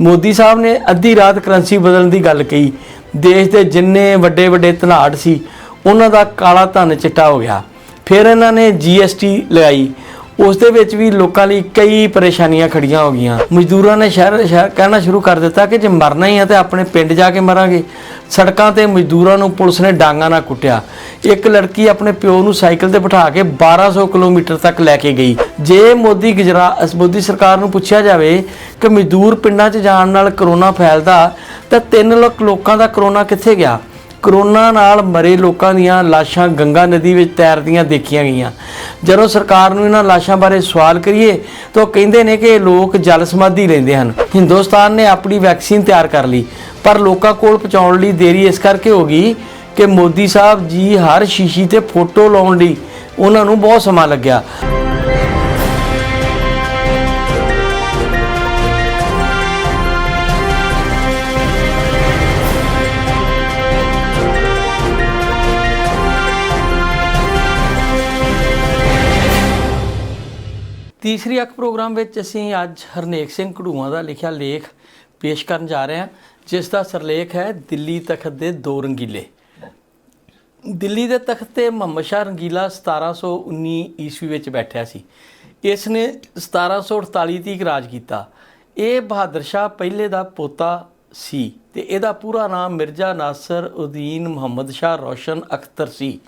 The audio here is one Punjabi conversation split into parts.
ਮੋਦੀ ਸਾਹਿਬ ਨੇ ਅੱਧੀ ਰਾਤ ਕਰੰਸੀ ਬਦਲਣ ਦੀ ਗੱਲ ਕਹੀ। ਦੇਸ਼ ਦੇ ਜਿੰਨੇ ਵੱਡੇ ਵੱਡੇ ਧਨਾੜ ਸੀ, ਉਹਨਾਂ ਦਾ ਕਾਲਾ ਧਨ ਚਿੱਟਾ ਹੋ ਗਿਆ। ਫਿਰ ਇਹਨਾਂ ਨੇ ਜੀਐਸਟੀ ਲਗਾਈ ਉਸ ਦੇ ਵਿੱਚ ਵੀ ਲੋਕਾਂ ਲਈ ਕਈ ਪਰੇਸ਼ਾਨੀਆਂ ਖੜੀਆਂ ਹੋ ਗਈਆਂ। ਮਜ਼ਦੂਰਾਂ ਨੇ ਸ਼ਹਿਰ ਸ਼ਹਿਰ ਕਹਿਣਾ ਸ਼ੁਰੂ ਕਰ ਦਿੱਤਾ ਕਿ ਜੇ ਮਰਨਾ ਹੀ ਹੈ ਤੇ ਆਪਣੇ ਪਿੰਡ ਜਾ ਕੇ ਮਰਾਂਗੇ। ਸੜਕਾਂ ਤੇ ਮਜ਼ਦੂਰਾਂ ਨੂੰ ਪੁਲਿਸ ਨੇ ਡਾਂਗਾ ਨਾਲ ਕੁੱਟਿਆ। ਇੱਕ ਲੜਕੀ ਆਪਣੇ ਪਿਓ ਨੂੰ ਸਾਈਕਲ ਤੇ ਬਿਠਾ ਕੇ 1200 ਕਿਲੋਮੀਟਰ ਤੱਕ ਲੈ ਕੇ ਗਈ। ਜੇ ਮੋਦੀ ਗੁਜਰਾਤ ਮੋਦੀ ਸਰਕਾਰ ਨੂੰ ਪੁੱਛਿਆ ਜਾਵੇ ਕਿ ਮਜ਼ਦੂਰ ਪਿੰਡਾਂ 'ਚ ਜਾਣ ਨਾਲ ਕਰੋਨਾ ਫੈਲਦਾ ਤਾਂ 3 ਲੱਖ ਲੋਕਾਂ ਦਾ ਕਰੋਨਾ ਕਿੱਥੇ ਗਿਆ? ਕਰੋਨਾ ਨਾਲ ਮਰੇ ਲੋਕਾਂ ਦੀਆਂ ਲਾਸ਼ਾਂ ਗੰਗਾ ਨਦੀ ਵਿੱਚ ਤੈਰਦੀਆਂ ਦੇਖੀਆਂ ਗਈਆਂ। ਜਦੋਂ ਸਰਕਾਰ ਨੂੰ ਇਹਨਾਂ ਲਾਸ਼ਾਂ ਬਾਰੇ ਸਵਾਲ ਕਰੀਏ, ਤਾਂ ਉਹ ਕਹਿੰਦੇ ਨੇ ਕਿ ਲੋਕ ਜਲ ਸਮਾਧੀ ਲੈਂਦੇ ਹਨ। ਹਿੰਦੁਸਤਾਨ ਨੇ ਆਪਣੀ ਵੈਕਸੀਨ ਤਿਆਰ ਕਰ ਲਈ, ਪਰ ਲੋਕਾਂ ਕੋਲ ਪਹੁੰਚਾਉਣ ਲਈ ਦੇਰੀ ਇਸ ਕਰਕੇ ਹੋ ਗਈ ਕਿ ਮੋਦੀ ਸਾਹਿਬ ਜੀ ਹਰ ਸ਼ੀਸ਼ੀ ਤੇ ਫੋਟੋ ਲਾਉਣ ਲਈ ਉਹਨਾਂ ਨੂੰ ਬਹੁਤ ਸਮਾਂ ਲੱਗਿਆ। ਤੀਸਰੀ ਅੱਖ ਪ੍ਰੋਗਰਾਮ ਵਿੱਚ ਅਸੀਂ ਅੱਜ ਹਰਨੇਕ ਸਿੰਘ ਘੜੂਆਂ ਦਾ ਲਿਖਿਆ ਲੇਖ ਪੇਸ਼ ਕਰਨ ਜਾ ਰਹੇ ਹਾਂ, ਜਿਸ ਦਾ ਸਰਲੇਖ ਹੈ ਦਿੱਲੀ ਤਖਤ ਦੇ ਦੋ ਰੰਗੀਲੇ। ਦਿੱਲੀ ਦੇ ਤਖਤ ਤੇ ਮੁਹੰਮਦ ਸ਼ਾਹ ਰੰਗੀਲਾ 1719 ਈਸਵੀ ਵਿੱਚ ਬੈਠਿਆ ਸੀ। ਇਸ ਨੇ 1748 ਤੀਕ ਰਾਜ ਕੀਤਾ। ਇਹ ਬਹਾਦਰ ਸ਼ਾਹ ਪਹਿਲੇ ਦਾ ਪੋਤਾ ਸੀ ਤੇ ਇਹਦਾ ਪੂਰਾ ਨਾਮ ਮਿਰਜ਼ਾ ਨਾਸਰ ਉਦੀਨ ਮੁਹੰਮਦ ਸ਼ਾਹ ਰੋਸ਼ਨ ਅਖਤਰ ਸੀ।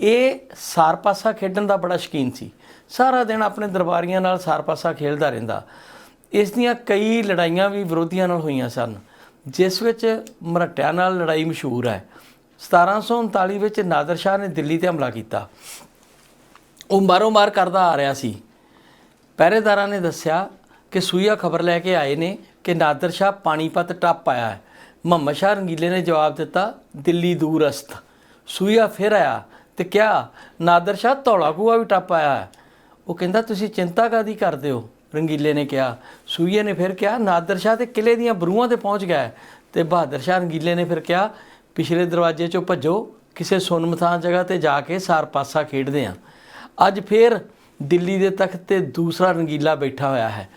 ਇਹ ਸਾਰਪਾਸਾ ਖੇਡਣ ਦਾ ਬੜਾ ਸ਼ੌਕੀਨ ਸੀ। ਸਾਰਾ ਦਿਨ ਆਪਣੇ ਦਰਬਾਰੀਆਂ ਨਾਲ ਸਾਰਪਾਸਾ ਖੇਡਦਾ ਰਹਿੰਦਾ। ਇਸ ਦੀਆਂ ਕਈ ਲੜਾਈਆਂ ਵੀ ਵਿਰੋਧੀਆਂ ਨਾਲ ਹੋਈਆਂ ਸਨ, ਜਿਸ ਵਿੱਚ ਮਰਾਠਿਆਂ ਨਾਲ ਲੜਾਈ ਮਸ਼ਹੂਰ ਹੈ। 1739 ਵਿੱਚ ਨਾਦਰ ਸ਼ਾਹ ਨੇ ਦਿੱਲੀ ਤੇ ਹਮਲਾ ਕੀਤਾ। ਉਹ ਮਾਰੋ ਮਾਰ ਕਰਦਾ ਆ ਰਿਹਾ ਸੀ। ਪਹਿਰੇਦਾਰਾਂ ਨੇ ਦੱਸਿਆ ਕਿ ਸੂਈਆ ਖਬਰ ਲੈ ਕੇ ਆਏ ਨੇ ਕਿ ਨਾਦਰ ਸ਼ਾਹ ਪਾਣੀਪਤ ਟੱਪ ਆਇਆ ਹੈ। ਮੁਹੰਮਦ ਸ਼ਾਹ ਰੰਗੀਲੇ ਨੇ ਜਵਾਬ ਦਿੱਤਾ, ਦਿੱਲੀ ਦੂਰ ਅਸਤ ਸੂਈਆ ਫਿਰ ਆਇਆ ਤੇ ਕਿਹਾ, ਨਾਦਰ ਸ਼ਾਹ ਧੌਲਾ ਕੂਆ ਵੀ ਟੱਪ ਆਇਆ ਹੈ। ਉਹ ਕਹਿੰਦਾ, ਤੁਸੀਂ ਚਿੰਤਾ ਕਾਦੀ ਕਰਦੇ ਹੋ? ਰੰਗੀਲੇ ਨੇ ਕਿਹਾ। ਸੂਈਏ ਨੇ ਫਿਰ ਕਿਹਾ, ਨਾਦਰ ਸ਼ਾਹ ਤੇ ਕਿਲੇ ਦੀਆਂ ਬਰੂਹਾਂ ਤੇ ਪਹੁੰਚ ਗਿਆ ਹੈ। ਤੇ ਬਹਾਦਰ ਸ਼ਾਹ ਰੰਗੀਲੇ ਨੇ ਫਿਰ ਕਿਹਾ, ਪਿਛਲੇ ਦਰਵਾਜ਼ੇ ਚੋਂ ਭੱਜੋ, ਕਿਸੇ ਸੁਨਮਥਾਂ ਜਗ੍ਹਾ ਤੇ ਜਾ ਕੇ ਸਾਰ ਪਾਸਾ ਖੇਡਦੇ ਆਂ ਅੱਜ ਫਿਰ ਦਿੱਲੀ ਦੇ ਤਖਤ ਤੇ ਦੂਸਰਾ ਰੰਗੀਲਾ ਬੈਠਾ ਹੋਇਆ ਹੈ।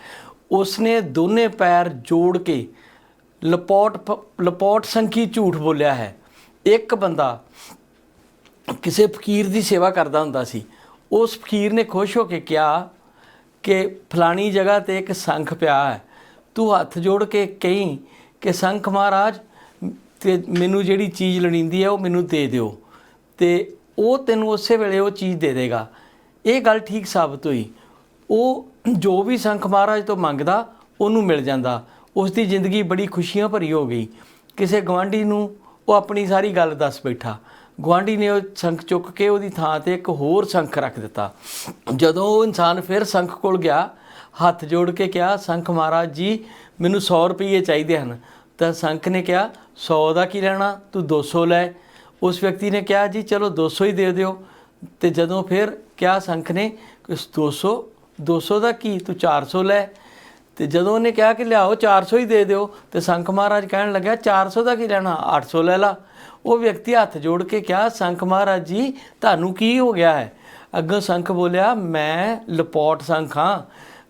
ਉਸਨੇ ਦੋਨੇ ਪੈਰ ਜੋੜ ਕੇ ਲਪੋਟ ਪ- ਲਪੋਟ ਸੰਖੀ ਝੂਠ ਬੋਲਿਆ ਹੈ। ਇੱਕ ਬੰਦਾ ਕਿਸੇ ਫਕੀਰ ਦੀ ਸੇਵਾ ਕਰਦਾ ਹੁੰਦਾ ਸੀ। ਉਸ ਫਕੀਰ ਨੇ ਖੁਸ਼ ਹੋ ਕੇ ਕਿਹਾ ਕਿ ਫਲਾਣੀ ਜਗ੍ਹਾ ਤੇ ਇੱਕ ਸੰਖ ਪਿਆ ਹੈ। ਤੂੰ ਹੱਥ ਜੋੜ ਕੇ ਕਹੀਂ ਕਿ ਸੰਖ ਮਹਾਰਾਜ, ਤੇ ਮੈਨੂੰ ਜਿਹੜੀ ਚੀਜ਼ ਲੜੀਂਦੀ ਹੈ ਉਹ ਮੈਨੂੰ ਦੇ ਦਿਓ ਤੇ ਉਹ ਤੈਨੂੰ ਉਸੇ ਵੇਲੇ ਉਹ ਚੀਜ਼ ਦੇ ਦੇਗਾ। ਇਹ ਗੱਲ ਠੀਕ ਸਾਬਤ ਹੋਈ। ਉਹ ਜੋ ਵੀ ਸੰਖ ਮਹਾਰਾਜ ਤੋਂ ਮੰਗਦਾ, ਉਹਨੂੰ ਮਿਲ ਜਾਂਦਾ। ਉਸ ਦੀ ਜ਼ਿੰਦਗੀ ਬੜੀ ਖੁਸ਼ੀਆਂ ਭਰੀ ਹੋ ਗਈ। ਕਿਸੇ ਗਵਾਂਢੀ ਨੂੰ ਉਹ ਆਪਣੀ ਸਾਰੀ ਗੱਲ ਦੱਸ ਬੈਠਾ। ਗਵਾਂਢੀ ਨੇ ਉਹ ਸੰਖ ਚੁੱਕ ਕੇ ਉਹਦੀ ਥਾਂ ਤੇ ਇੱਕ ਹੋਰ ਸੰਖ ਰੱਖ ਦਿੱਤਾ। ਜਦੋਂ ਉਹ ਇਨਸਾਨ ਫਿਰ ਸੰਖ ਕੋਲ ਗਿਆ, ਹੱਥ ਜੋੜ ਕੇ ਕਿਹਾ, ਸੰਖ ਮਹਾਰਾਜ ਜੀ, ਮੈਨੂੰ 100 ਰੁਪਏ ਚਾਹੀਦੇ ਹਨ। ਤਾਂ ਸੰਖ ਨੇ ਕਿਹਾ 100 ਦਾ ਕੀ ਲੈਣਾ? ਤੂੰ 200 ਲੈ। ਉਸ ਵਿਅਕਤੀ ਨੇ ਕਿਹਾ, ਜੀ, ਚਲੋ 200 ਹੀ ਦੇ ਦਿਓ। ਤੇ ਜਦੋਂ ਫਿਰ ਕਿਹਾ ਸੰਖ ਨੇ ਕਿ ਉਸ 200 200 ਦਾ ਕੀ? ਤੂੰ 400 ਲੈ। ਤੇ ਜਦੋਂ ਉਹਨੇ ਕਿਹਾ ਕਿ, ਲਿਆਓ 400 ਹੀ ਦੇ ਦਿਓ। ਤੇ ਸੰਖ ਮਹਾਰਾਜ ਕਹਿਣ ਲੱਗਿਆ 400 ਦਾ ਕੀ ਲੈਣਾ? 800 ਲੈ ਲਾ। ਉਹ ਵਿਅਕਤੀ ਹੱਥ ਜੋੜ ਕੇ ਕਿਹਾ, ਸੰਖ ਮਹਾਰਾਜ ਜੀ, ਤੁਹਾਨੂੰ ਕੀ ਹੋ ਗਿਆ ਹੈ? ਅੱਗੋਂ ਸੰਖ ਬੋਲਿਆ, ਮੈਂ ਲਪੋਟ ਸੰਖ ਹਾਂ।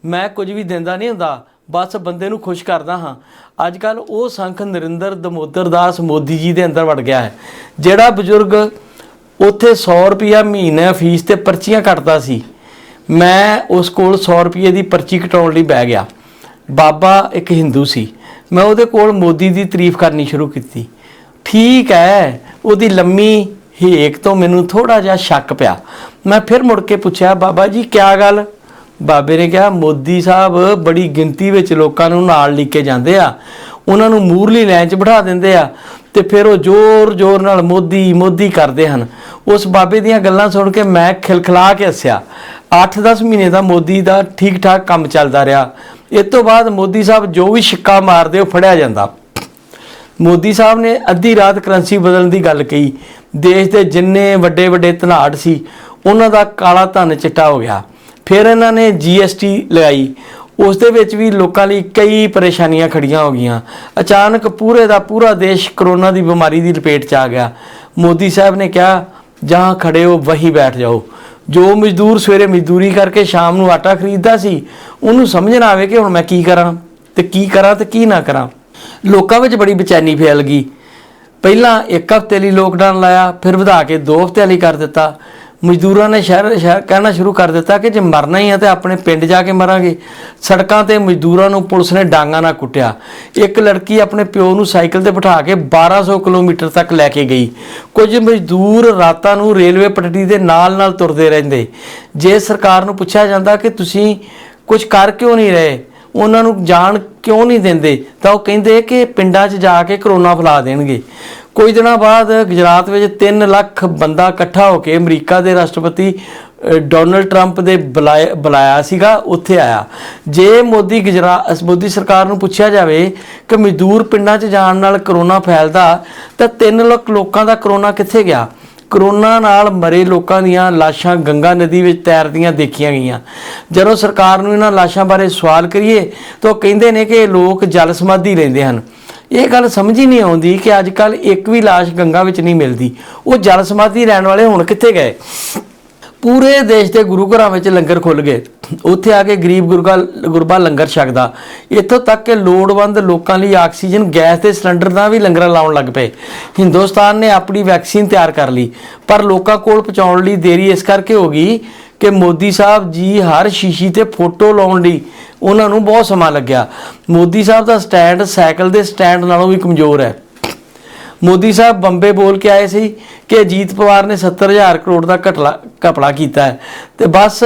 ਮੈਂ ਕੁਝ ਵੀ ਦਿੰਦਾ ਨਹੀਂ ਹੁੰਦਾ। ਬਸ ਬੰਦੇ ਨੂੰ ਖੁਸ਼ ਕਰਦਾ ਹਾਂ। ਅੱਜ ਕੱਲ ਉਹ ਸੰਖ ਨਰਿੰਦਰ ਦਮੋਦਰ ਦਾਸ ਮੋਦੀ ਜੀ ਦੇ ਅੰਦਰ ਵੜ ਗਿਆ ਹੈ। ਜਿਹੜਾ ਬਜ਼ੁਰਗ ਉੱਥੇ 100 ਰੁਪਿਆ ਮਹੀਨਾ ਫੀਸ ਤੇ ਪਰਚੀਆਂ ਕੱਟਦਾ ਸੀ, ਮੈਂ ਉਸ ਕੋਲ 100 ਰੁਪਏ ਦੀ ਪਰਚੀ ਕਟਾਉਣ ਲਈ ਬਹਿ ਗਿਆ। ਬਾਬਾ ਇੱਕ ਹਿੰਦੂ ਸੀ। ਮੈਂ ਉਹਦੇ ਕੋਲ ਮੋਦੀ ਦੀ ਤਾਰੀਫ ਕਰਨੀ ਸ਼ੁਰੂ ਕੀਤੀ। ਠੀਕ ਹੈ, ਉਹਦੀ ਲੰਮੀ ਹੇਕ ਤੋਂ ਮੈਨੂੰ ਥੋੜਾ ਜਿਹਾ ਸ਼ੱਕ ਪਿਆ। ਮੈਂ ਫਿਰ ਮੁੜ ਕੇ ਪੁੱਛਿਆ, ਬਾਬਾ ਜੀ, ਕਿਆ ਗੱਲ? ਬਾਬੇ ਨੇ ਕਿਹਾ, ਮੋਦੀ ਸਾਹਿਬ ਬੜੀ ਗਿਣਤੀ ਵਿੱਚ ਲੋਕਾਂ ਨੂੰ ਨਾਲ ਲੈ ਕੇ ਜਾਂਦੇ ਆ। ਉਹਨਾਂ ਨੂੰ ਮੂਰਲੀ ਲਾਈਨ 'ਚ ਬਿਠਾ ਦਿੰਦੇ ਆ ਤੇ ਫਿਰ ਉਹ ਜ਼ੋਰ-ਜ਼ੋਰ ਨਾਲ ਮੋਦੀ ਮੋਦੀ ਕਰਦੇ ਹਨ। ਉਸ ਬਾਬੇ ਦੀਆਂ ਗੱਲਾਂ ਸੁਣ ਕੇ ਮੈਂ ਖਿਲਖਲਾ ਕੇ ਹੱਸਿਆ। 8-10 ਮਹੀਨੇ ਦਾ ਮੋਦੀ ਦਾ ਠੀਕ-ਠਾਕ ਕੰਮ ਚੱਲਦਾ ਰਿਹਾ। ਇਸ ਤੋਂ ਬਾਅਦ ਮੋਦੀ ਸਾਹਿਬ ਜੋ ਵੀ ਛਿੱਕਾ ਮਾਰਦੇ, ਉਹ ਫੜਿਆ ਜਾਂਦਾ। ਮੋਦੀ ਸਾਹਿਬ ਨੇ ਅੱਧੀ ਰਾਤ ਕਰੰਸੀ ਬਦਲਣ ਦੀ ਗੱਲ ਕਹੀ। ਦੇਸ਼ ਦੇ ਜਿੰਨੇ ਵੱਡੇ ਵੱਡੇ ਧਨਾੜ ਸੀ, ਉਹਨਾਂ ਦਾ ਕਾਲਾ ਧਨ ਚਿੱਟਾ ਹੋ ਗਿਆ। ਫਿਰ ਇਹਨਾਂ ਨੇ ਜੀਐਸਟੀ ਲਗਾਈ। ਉਸ ਦੇ ਵਿੱਚ ਵੀ ਲੋਕਾਂ ਲਈ ਕਈ ਪਰੇਸ਼ਾਨੀਆਂ ਖੜੀਆਂ ਹੋ ਗਈਆਂ। ਅਚਾਨਕ ਪੂਰੇ ਦਾ ਪੂਰਾ ਦੇਸ਼ ਕਰੋਨਾ ਦੀ ਬਿਮਾਰੀ ਦੀ ਲਪੇਟ 'ਚ ਆ ਗਿਆ। ਮੋਦੀ ਸਾਹਿਬ ਨੇ ਕਿਹਾ, ਜਹਾਂ ਖੜੇ ਹੋ, ਵਹੀਂ ਬੈਠ ਜਾਓ। ਜੋ ਮਜ਼ਦੂਰ ਸਵੇਰੇ ਮਜ਼ਦੂਰੀ ਕਰਕੇ ਸ਼ਾਮ ਨੂੰ ਆਟਾ ਖਰੀਦਦਾ ਸੀ, ਉਹਨੂੰ ਸਮਝ ਨਾ ਆਵੇ ਕਿ ਹੁਣ ਮੈਂ ਕੀ ਕਰਾਂ ਤੇ ਕੀ ਕਰਾਂ ਤੇ ਕੀ ਨਾ ਕਰਾਂ। ਲੋਕਾਂ ਵਿੱਚ ਬੜੀ ਬੇਚੈਨੀ ਫੈਲ ਗਈ। ਪਹਿਲਾਂ ਇੱਕ ਹਫ਼ਤੇ ਲਈ ਲੋਕਡਾਊਨ ਲਾਇਆ, ਫਿਰ ਵਧਾ ਕੇ ਦੋ ਹਫ਼ਤਿਆਂ ਲਈ ਕਰ ਦਿੱਤਾ। ਮਜ਼ਦੂਰਾਂ ਨੇ ਸ਼ਹਿਰ ਸ਼ਹਿਰ ਕਹਿਣਾ ਸ਼ੁਰੂ ਕਰ ਦਿੱਤਾ ਕਿ ਜੇ ਮਰਨਾ ਹੀ ਆ ਤੇ ਆਪਣੇ ਪਿੰਡ ਜਾ ਕੇ ਮਰਾਂਗੇ। ਸੜਕਾਂ ਤੇ ਮਜ਼ਦੂਰਾਂ ਨੂੰ ਪੁਲਿਸ ਨੇ ਡਾਂਗਾ ਨਾਲ ਕੁੱਟਿਆ। ਇੱਕ ਲੜਕੀ ਆਪਣੇ ਪਿਓ ਨੂੰ ਸਾਈਕਲ ਤੇ ਬਿਠਾ ਕੇ 1200 ਕਿਲੋਮੀਟਰ ਤੱਕ ਲੈ ਕੇ ਗਈ। ਕੁਝ ਮਜ਼ਦੂਰ ਰਾਤਾਂ ਨੂੰ ਰੇਲਵੇ ਪਟੜੀ ਦੇ ਨਾਲ-ਨਾਲ ਤੁਰਦੇ ਰਹਿੰਦੇ। ਜੇ ਸਰਕਾਰ ਨੂੰ ਪੁੱਛਿਆ ਜਾਂਦਾ ਕਿ ਤੁਸੀਂ ਕੁਝ ਕਰ ਕਿਉਂ ਨਹੀਂ ਰਹੇ ਉਹਨਾਂ ਨੂੰ ਜਾਣ ਕਿਉਂ ਨਹੀਂ ਦਿੰਦੇ? ਤਾਂ ਉਹ ਕਹਿੰਦੇ ਕਿ ਪਿੰਡਾਂ 'ਚ ਜਾ ਕੇ ਕਰੋਨਾ ਫੈਲਾ ਦੇਣਗੇ। ਕੁਝ ਦਿਨਾਂ ਬਾਅਦ ਗੁਜਰਾਤ ਵਿੱਚ 3 ਲੱਖ ਬੰਦਾ ਇਕੱਠਾ ਹੋ ਕੇ ਅਮਰੀਕਾ ਦੇ ਰਾਸ਼ਟਰਪਤੀ ਡੋਨਲਡ ਟਰੰਪ ਦੇ ਬੁਲਾਏ- ਬੁਲਾਇਆ ਸੀਗਾ, ਉੱਥੇ ਆਇਆ। ਜੇ ਮੋਦੀ ਗੁਜਰਾਤ ਮੋਦੀ ਸਰਕਾਰ ਨੂੰ ਪੁੱਛਿਆ ਜਾਵੇ ਕਿ ਮਜ਼ਦੂਰ ਪਿੰਡਾਂ 'ਚ ਜਾਣ ਨਾਲ ਕਰੋਨਾ ਫੈਲਦਾ, ਤਾਂ 3 ਲੱਖ ਲੋਕਾਂ ਦਾ ਕਰੋਨਾ ਕਿੱਥੇ ਗਿਆ? ਕਰੋਨਾ ਨਾਲ ਮਰੇ ਲੋਕਾਂ ਦੀਆਂ ਲਾਸ਼ਾਂ ਗੰਗਾ ਨਦੀ ਵਿੱਚ ਤੈਰਦੀਆਂ ਦੇਖੀਆਂ ਗਈਆਂ। ਜਦੋਂ ਸਰਕਾਰ ਨੂੰ ਇਹਨਾਂ ਲਾਸ਼ਾਂ ਬਾਰੇ ਸਵਾਲ ਕਰੀਏ, ਤਾਂ ਉਹ ਕਹਿੰਦੇ ਨੇ ਕਿ ਲੋਕ ਜਲ ਸਮਾਧੀ ਲੈਂਦੇ ਹਨ। ਇਹ ਗੱਲ ਸਮਝ ਹੀ ਨਹੀਂ ਆਉਂਦੀ ਕਿ ਅੱਜ ਕੱਲ ਇੱਕ ਵੀ ਲਾਸ਼ ਗੰਗਾ ਵਿੱਚ ਨਹੀਂ ਮਿਲਦੀ। ਉਹ ਜਲ ਸਮਾਧੀ ਲੈਣ ਵਾਲੇ ਹੁਣ ਕਿੱਥੇ ਗਏ? ਪੂਰੇ ਦੇਸ਼ ਦੇ ਗੁਰੂ ਘਰਾਂ ਵਿੱਚ ਲੰਗਰ ਖੁੱਲ ਗਏ। ਉੱਥੇ ਆ ਕੇ ਗਰੀਬ ਗੁਰਗਾ ਗੁਰਬਾ ਲੰਗਰ ਛਕਦਾ। ਇੱਥੋਂ ਤੱਕ ਕਿ ਲੋੜਵੰਦ ਲੋਕਾਂ ਲਈ ਆਕਸੀਜਨ, ਗੈਸ ਤੇ ਸਿਲੰਡਰ ਦਾ ਵੀ ਲੰਗਰ ਲਾਉਣ ਲੱਗ ਪਏ। ਹਿੰਦੁਸਤਾਨ ਨੇ ਆਪਣੀ ਵੈਕਸੀਨ ਤਿਆਰ ਕਰ ਲਈ। ਪਰ ਲੋਕਾਂ ਕੋਲ ਪਹੁੰਚਾਉਣ ਲਈ ਦੇਰੀ ਇਸ ਕਰਕੇ ਹੋ ਗਈ ਕਿ ਮੋਦੀ ਸਾਹਿਬ ਜੀ ਹਰ ਸ਼ੀਸ਼ੀ ਤੇ ਫੋਟੋ ਲਾਉਣ ਲਈ ਉਹਨਾਂ ਨੂੰ ਬਹੁਤ ਸਮਾਂ ਲੱਗਿਆ। ਮੋਦੀ ਸਾਹਿਬ ਦਾ ਸਟੈਂਡ ਸਾਈਕਲ ਦੇ ਸਟੈਂਡ ਨਾਲੋਂ ਵੀ ਕਮਜ਼ੋਰ ਹੈ। ਮੋਦੀ ਸਾਹਿਬ ਬੰਬੇ ਬੋਲ ਕੇ ਆਏ ਸੀ ਕਿ ਅਜੀਤ ਪਵਾਰ ਨੇ 70000 ਕਰੋੜ ਦਾ ਘਟਲਾ, ਘਪਲਾ ਕੀਤਾ ਹੈ। ਤੇ ਬਸ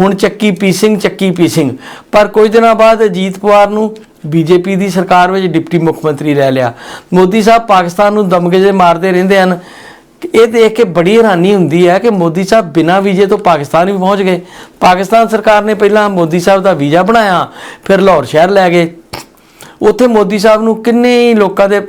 ਹੁਣ ਚੱਕੀ ਪੀਸਿੰਗ ਚੱਕੀ ਪੀਸਿੰਗ ਪਰ ਕੁਝ ਦਿਨਾਂ ਬਾਅਦ ਅਜੀਤ ਪਵਾਰ ਨੂੰ ਬੀਜੇਪੀ ਦੀ ਸਰਕਾਰ ਵਿੱਚ ਡਿਪਟੀ ਮੁੱਖ ਮੰਤਰੀ ਲੈ ਲਿਆ। ਮੋਦੀ ਸਾਹਿਬ ਪਾਕਿਸਤਾਨ ਨੂੰ ਦਮਗਜੇ ਮਾਰਦੇ ਰਹਿੰਦੇ ਹਨ। ਇਹ ਦੇਖ ਕੇ ਬੜੀ ਹੈਰਾਨੀ ਹੁੰਦੀ ਹੈ ਕਿ ਮੋਦੀ ਸਾਹਿਬ ਬਿਨਾਂ ਵੀਜ਼ੇ ਤੋਂ ਪਾਕਿਸਤਾਨ ਵੀ ਪਹੁੰਚ ਗਏ। ਪਾਕਿਸਤਾਨ ਸਰਕਾਰ ਨੇ ਪਹਿਲਾਂ ਮੋਦੀ ਸਾਹਿਬ ਦਾ ਵੀਜ਼ਾ ਬਣਾਇਆ, ਫਿਰ ਲਾਹੌਰ ਸ਼ਹਿਰ ਲੈ ਗਏ। ਉੱਥੇ ਮੋਦੀ ਸਾਹਿਬ ਨੂੰ ਕਿੰਨੇ ਲੋਕਾਂ ਦੇ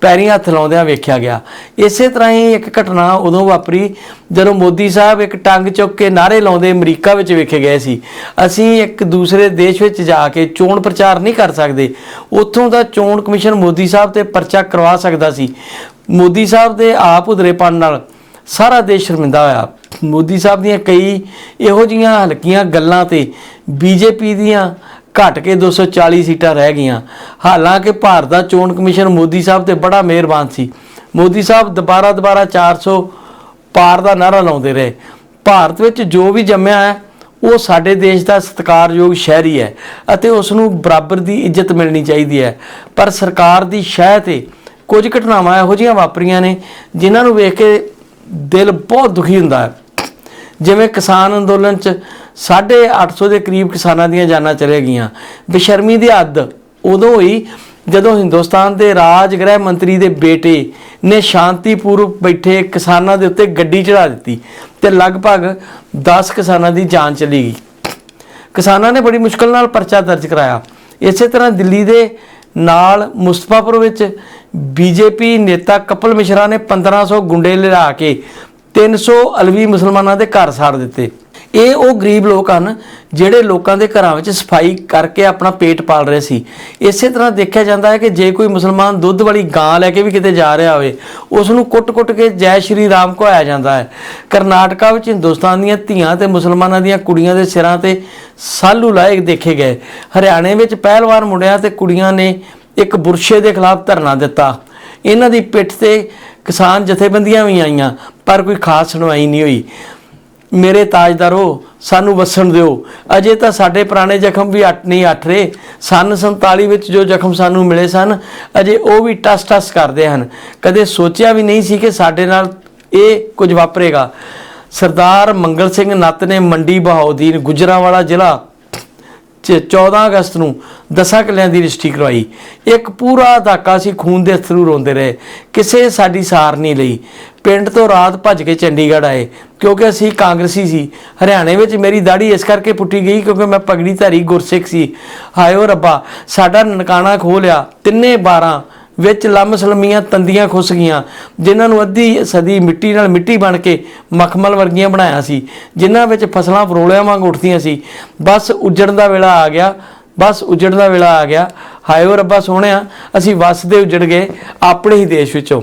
ਪੈਰੀਂ ਹੱਥ ਲਾਉਂਦਿਆਂ ਵੇਖਿਆ ਗਿਆ। ਇਸੇ ਤਰ੍ਹਾਂ ਹੀ ਇੱਕ ਘਟਨਾ ਉਦੋਂ ਵਾਪਰੀ ਜਦੋਂ ਮੋਦੀ ਸਾਹਿਬ ਇੱਕ ਟੰਗ ਚੁੱਕ ਕੇ ਨਾਰੇ ਲਾਉਂਦੇ ਅਮਰੀਕਾ ਵਿੱਚ ਵੇਖੇ ਗਏ ਸੀ। ਅਸੀਂ ਇੱਕ ਦੂਸਰੇ ਦੇਸ਼ ਵਿੱਚ ਜਾ ਕੇ ਚੋਣ ਪ੍ਰਚਾਰ ਨਹੀਂ ਕਰ ਸਕਦੇ। ਉੱਥੋਂ ਦਾ ਚੋਣ ਕਮਿਸ਼ਨ ਮੋਦੀ ਸਾਹਿਬ ਤੇ ਪਰਚਾ ਕਰਵਾ ਸਕਦਾ ਸੀ। ਮੋਦੀ ਸਾਹਿਬ ਦੇ ਆਪ ਉਧਰੇਪਨ ਨਾਲ ਸਾਰਾ ਦੇਸ਼ ਸ਼ਰਮਿੰਦਾ ਹੋਇਆ। ਮੋਦੀ ਸਾਹਿਬ ਦੀਆਂ ਕਈ ਇਹੋ ਜੀਆਂ ਹਲਕੀਆਂ ਗੱਲਾਂ ਤੇ ਬੀਜੇਪੀ ਦੀਆਂ ਘਟ ਕੇ 240 ਸੀਟਾਂ ਰਹਿ ਗਈਆਂ। ਹਾਲਾਂਕਿ ਭਾਰਤ ਦਾ ਚੋਣ ਕਮਿਸ਼ਨ ਮੋਦੀ ਸਾਹਿਬ ਤੇ ਬੜਾ ਮਿਹਰਬਾਨ ਸੀ। ਮੋਦੀ ਸਾਹਿਬ ਦੁਬਾਰਾ ਦੁਬਾਰਾ 400 ਪਾਰ ਦਾ ਨਾਰਾ ਲਾਉਂਦੇ ਰਹੇ। ਭਾਰਤ ਵਿੱਚ ਜੋ ਵੀ ਜੰਮਿਆ ਹੈ, ਉਹ ਸਾਡੇ ਦੇਸ਼ ਦਾ ਸਤਿਕਾਰਯੋਗ ਸ਼ਹਿਰੀ ਹੈ ਅਤੇ ਉਸ ਨੂੰ ਬਰਾਬਰ ਦੀ ਇੱਜ਼ਤ ਮਿਲਣੀ ਚਾਹੀਦੀ ਹੈ। ਪਰ ਸਰਕਾਰ ਦੀ ਸ਼ਹਿ ਤੇ ਕੁਝ ਘਟਨਾਵਾਂ ਇਹੋ ਜਿਹੀਆਂ ਵਾਪਰੀਆਂ ਨੇ, ਜਿਨ੍ਹਾਂ ਨੂੰ ਵੇਖ ਕੇ ਦਿਲ ਬਹੁਤ ਦੁਖੀ ਹੁੰਦਾ ਹੈ। ਜਿਵੇਂ ਕਿਸਾਨ ਅੰਦੋਲਨ ਚ 850 ਦੇ ਕਰੀਬ ਕਿਸਾਨਾਂ ਦੀਆਂ ਜਾਨਾਂ ਚਲੇ ਗਈਆਂ। ਬੇਸ਼ਰਮੀ ਦੀ ਹੱਦ ਉਦੋਂ ਹੋਈ ਜਦੋਂ ਹਿੰਦੁਸਤਾਨ ਦੇ ਰਾਜ ਗ੍ਰਹਿ ਮੰਤਰੀ ਦੇ ਬੇਟੇ ਨੇ ਸ਼ਾਂਤੀਪੂਰਵਕ ਬੈਠੇ ਕਿਸਾਨਾਂ ਦੇ ਉੱਤੇ ਗੱਡੀ ਚੜਾ ਦਿੱਤੀ ਤੇ ਲਗਭਗ 10 ਕਿਸਾਨਾਂ ਦੀ ਜਾਨ ਚਲੀ ਗਈ। ਕਿਸਾਨਾਂ ਨੇ ਬੜੀ ਮੁਸ਼ਕਲ ਨਾਲ ਪਰਚਾ ਦਰਜ ਕਰਾਇਆ। ਇਸੇ ਤਰ੍ਹਾਂ ਦਿੱਲੀ ਦੇ ਨਾਲ ਮੁਸਤਫਾਪੁਰ ਵਿੱਚ ਬੀਜੇਪੀ ਨੇਤਾ ਕਪਲ ਮਿਸ਼ਰਾ ਨੇ 1500 ਗੁੰਡੇ ਲਿਰਾ ਕੇ 300 ਅਲਵੀ ਮੁਸਲਮਾਨਾਂ ਦੇ ਘਰ ਸਾੜ ਦਿੱਤੇ। ਇਹ ਉਹ ਗਰੀਬ ਲੋਕ ਹਨ ਜਿਹੜੇ ਲੋਕਾਂ ਦੇ ਘਰਾਂ ਵਿੱਚ ਸਫ਼ਾਈ ਕਰਕੇ ਆਪਣਾ ਪੇਟ ਪਾਲ ਰਹੇ ਸੀ। ਇਸੇ ਤਰ੍ਹਾਂ ਦੇਖਿਆ ਜਾਂਦਾ ਹੈ ਕਿ ਜੇ ਕੋਈ ਮੁਸਲਮਾਨ ਦੁੱਧ ਵਾਲੀ ਗਾਂ ਲੈ ਕੇ ਵੀ ਕਿਤੇ ਜਾ ਰਿਹਾ ਹੋਵੇ, ਉਸ ਨੂੰ ਕੁੱਟ-ਕੁੱਟ ਕੇ ਜੈ ਸ਼੍ਰੀ ਰਾਮ ਕਹਾਇਆ ਜਾਂਦਾ ਹੈ। ਕਰਨਾਟਕਾ ਵਿੱਚ ਹਿੰਦੁਸਤਾਨ ਦੀਆਂ ਧੀਆਂ ਤੇ ਮੁਸਲਮਾਨਾਂ ਦੀਆਂ ਕੁੜੀਆਂ ਦੇ ਸਿਰਾਂ ਤੇ ਸਾਲੂ ਲਾਏ ਦੇਖੇ ਗਏ। ਹਰਿਆਣੇ ਵਿੱਚ ਪਹਿਲਵਾਨ ਮੁੰਡਿਆਂ ਤੇ ਕੁੜੀਆਂ ਨੇ ਇੱਕ ਬੁਰਸ਼ੇ ਦੇ ਖਿਲਾਫ ਧਰਨਾ ਦਿੱਤਾ। ਇਹਨਾਂ ਦੀ ਪਿੱਠ ਤੇ ਕਿਸਾਨ ਜਥੇਬੰਦੀਆਂ ਵੀ ਆਈਆਂ, ਪਰ ਕੋਈ ਖਾਸ ਸੁਣਵਾਈ ਨਹੀਂ ਹੋਈ। ਮੇਰੇ ਤਾਜਦਾਰੋ ਸਾਨੂੰ ਵਸਣ ਦਿਓ। ਅਜੇ ਤਾਂ ਸਾਡੇ ਪੁਰਾਣੇ ਜ਼ਖਮ ਵੀ ਅੱਟ ਨਹੀਂ ਅੱਠ ਰਹੇ। ਸਨ 47 ਵਿੱਚ ਜੋ ਜ਼ਖਮ ਸਾਨੂੰ ਮਿਲੇ ਸਨ, ਅਜੇ ਉਹ ਵੀ ਟਸ-ਟਸ ਕਰਦੇ ਹਨ। ਕਦੇ ਸੋਚਿਆ ਵੀ ਨਹੀਂ ਸੀ ਕਿ ਸਾਡੇ ਨਾਲ ਇਹ ਕੁਝ ਵਾਪਰੇਗਾ। ਸਰਦਾਰ ਮੰਗਲ ਸਿੰਘ ਨੱਤ ਨੇ ਮੰਡੀ ਬਹਾਉਦੀਨ ਗੁਜਰਾਵਾਲਾ ਜ਼ਿਲ੍ਹਾ 14 ਅਗਸਤ ਨੂੰ ਦਸਾਂ ਕਿੱਲਿਆਂ ਦੀ ਰਜਿਸਟਰੀ ਕਰਵਾਈ। ਇੱਕ ਪੂਰਾ ਧਾਕਾ ਸੀ, ਖੂਨ ਦੇ ਅਥਰੂ ਰੋਂਦੇ ਰਹੇ। ਕਿਸੇ ਸਾਡੀ ਸਾਰ ਨਹੀਂ ਲਈ। ਪਿੰਡ ਤੋਂ ਰਾਤ ਭੱਜ ਕੇ ਚੰਡੀਗੜ੍ਹ ਆਏ, ਕਿਉਂਕਿ ਅਸੀਂ ਕਾਂਗਰਸੀ ਸੀ। ਹਰਿਆਣੇ ਵਿੱਚ ਮੇਰੀ ਦਾੜੀ ਇਸ ਕਰਕੇ ਪੁੱਟੀ ਗਈ ਕਿਉਂਕਿ ਮੈਂ ਪਗੜੀ ਧਾਰੀ ਗੁਰਸਿੱਖ ਸੀ। ਹਾਇਓ ਰੱਬਾ, ਸਾਡਾ ਨਨਕਾਣਾ ਖੋਹ ਲਿਆ। ਤਿੰਨੇ 12 ਵਿੱਚ ਲੰਮਸਲਮੀਆਂ ਤੰਦੀਆਂ ਖੁੱਸ ਗਈਆਂ, ਜਿਨ੍ਹਾਂ ਨੂੰ ਅੱਧੀ ਸਦੀ ਮਿੱਟੀ ਨਾਲ ਮਿੱਟੀ ਬਣ ਕੇ ਮਖਮਲ ਵਰਗੀਆਂ ਬਣਾਇਆ ਸੀ, ਜਿਨ੍ਹਾਂ ਵਿੱਚ ਫਸਲਾਂ ਫਰੋਲਿਆਂ ਵਾਂਗ ਉੱਠਦੀਆਂ ਸੀ। ਬਸ ਉਜੜਨ ਦਾ ਵੇਲਾ ਆ ਗਿਆ, ਬਸ ਉਜੜਨ ਦਾ ਵੇਲਾ ਆ ਗਿਆ। ਹਾਇਓ ਰੱਬਾ ਸੋਹਣਿਆ, ਅਸੀਂ ਵਸਦੇ ਉਜੜ ਗਏ ਆਪਣੇ ਹੀ ਦੇਸ਼ ਵਿੱਚੋਂ।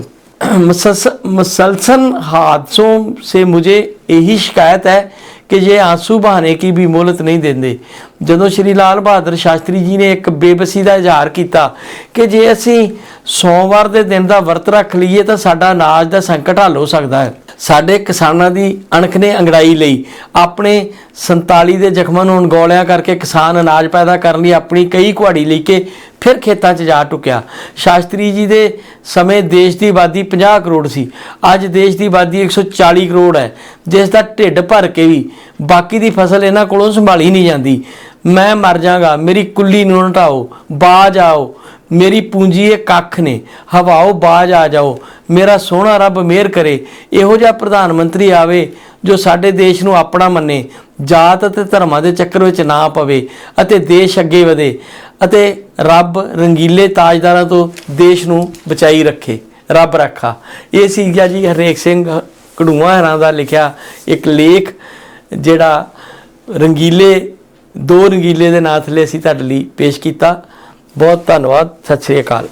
ਮਸਲਸਲ ਹਾਦਸੋਂ ਸੇ ਮੁਝੇ ਇਹੀ ਸ਼ਿਕਾਇਤ ਹੈ ਕਿ ਜੇ ਆਂਸੂ ਬਹਾਨੇ ਕੀ ਵੀ ਮੋਹਲਤ ਨਹੀਂ ਦਿੰਦੇ। ਜਦੋਂ ਸ਼੍ਰੀ ਲਾਲ ਬਹਾਦਰ ਸ਼ਾਸਤਰੀ ਜੀ ਨੇ ਇੱਕ ਬੇਬਸੀ ਦਾ ਇਜ਼ਹਾਰ ਕੀਤਾ ਕਿ ਜੇ ਅਸੀਂ ਸੋਮਵਾਰ ਦੇ ਦਿਨ ਦਾ ਵਰਤ ਰੱਖ ਲਈਏ ਤਾਂ ਸਾਡਾ ਅਨਾਜ ਦਾ ਸੰਕਟ ਹੱਲ ਹੋ ਸਕਦਾ ਹੈ। ਸਾਡੇ ਕਿਸਾਨਾਂ ਦੀ ਅਣਖ ਨੇ ਅੰਗੜਾਈ ਲਈ ਆਪਣੇ 47 ਦੇ ਜ਼ਖਮਾਂ ਨੂੰ ਅਣਗੌਲਿਆਂ ਕਰਕੇ ਕਿਸਾਨ ਅਨਾਜ ਪੈਦਾ ਕਰਨ ਲਈ ਆਪਣੀ ਕਈ ਕੁਹਾੜੀ ਲੈ ਕੇ ਫਿਰ ਖੇਤਾਂ 'ਚ ਜਾ ਟੁਕਿਆ। ਸ਼ਾਸਤਰੀ ਜੀ ਦੇ ਸਮੇਂ ਦੇਸ਼ ਦੀ ਆਬਾਦੀ 50 ਕਰੋੜ ਸੀ। ਅੱਜ ਦੇਸ਼ ਦੀ ਆਬਾਦੀ 140 ਕਰੋੜ ਹੈ। ਜਿਸ ਦਾ ਢਿੱਡ ਭਰ ਕੇ ਵੀ ਬਾਕੀ ਦੀ ਫਸਲ ਇਹਨਾਂ ਕੋਲੋਂ ਸੰਭਾਲੀ ਨਹੀਂ ਜਾਂਦੀ। ਮੈਂ ਮਰ ਜਾਗਾ, ਮੇਰੀ ਕੁੱਲੀ ਨੂੰ ਹਟਾਓ, ਬਾਜ ਆਓ। ਮੇਰੀ ਪੂੰਜੀ ਇਹ ਕੱਖ ਨੇ, ਹਵਾਓ ਬਾਜ ਆ ਜਾਓ, ਮੇਰਾ ਸੋਹਣਾ ਰੱਬ ਮਿਹਰ ਕਰੇ, ਇਹੋ ਜਿਹਾ ਪ੍ਰਧਾਨ ਮੰਤਰੀ ਆਵੇ ਜੋ ਸਾਡੇ ਦੇਸ਼ ਨੂੰ ਆਪਣਾ ਮੰਨੇ, ਜਾਤ ਅਤੇ ਧਰਮਾਂ ਦੇ ਚੱਕਰ ਵਿੱਚ ਨਾ ਪਵੇ ਅਤੇ ਦੇਸ਼ ਅੱਗੇ ਵਧੇ ਅਤੇ ਰੱਬ ਰੰਗੀਲੇ ਤਾਜਦਾਰਾਂ ਤੋਂ ਦੇਸ਼ ਨੂੰ ਬਚਾਈ ਰੱਖੇ। ਰੱਬ ਰੱਖਾ। ਇਹ ਸੀਗਾ ਜੀ ਹਰੇਕ ਸਿੰਘ ਕਢੂਆ ਹਰਾਂ ਦਾ ਲਿਖਿਆ ਇੱਕ ਲੇਖ ਜਿਹੜਾ ਰੰਗੀਲੇ, ਦੋ ਰੰਗੀਲੇ ਦੇ ਨਾਂ ਥੱਲੇ ਅਸੀਂ ਤੁਹਾਡੇ ਲਈ ਪੇਸ਼ ਕੀਤਾ। ਬਹੁਤ ਧੰਨਵਾਦ ਸਤਿ ਸ੍ਰੀ ਅਕਾਲ।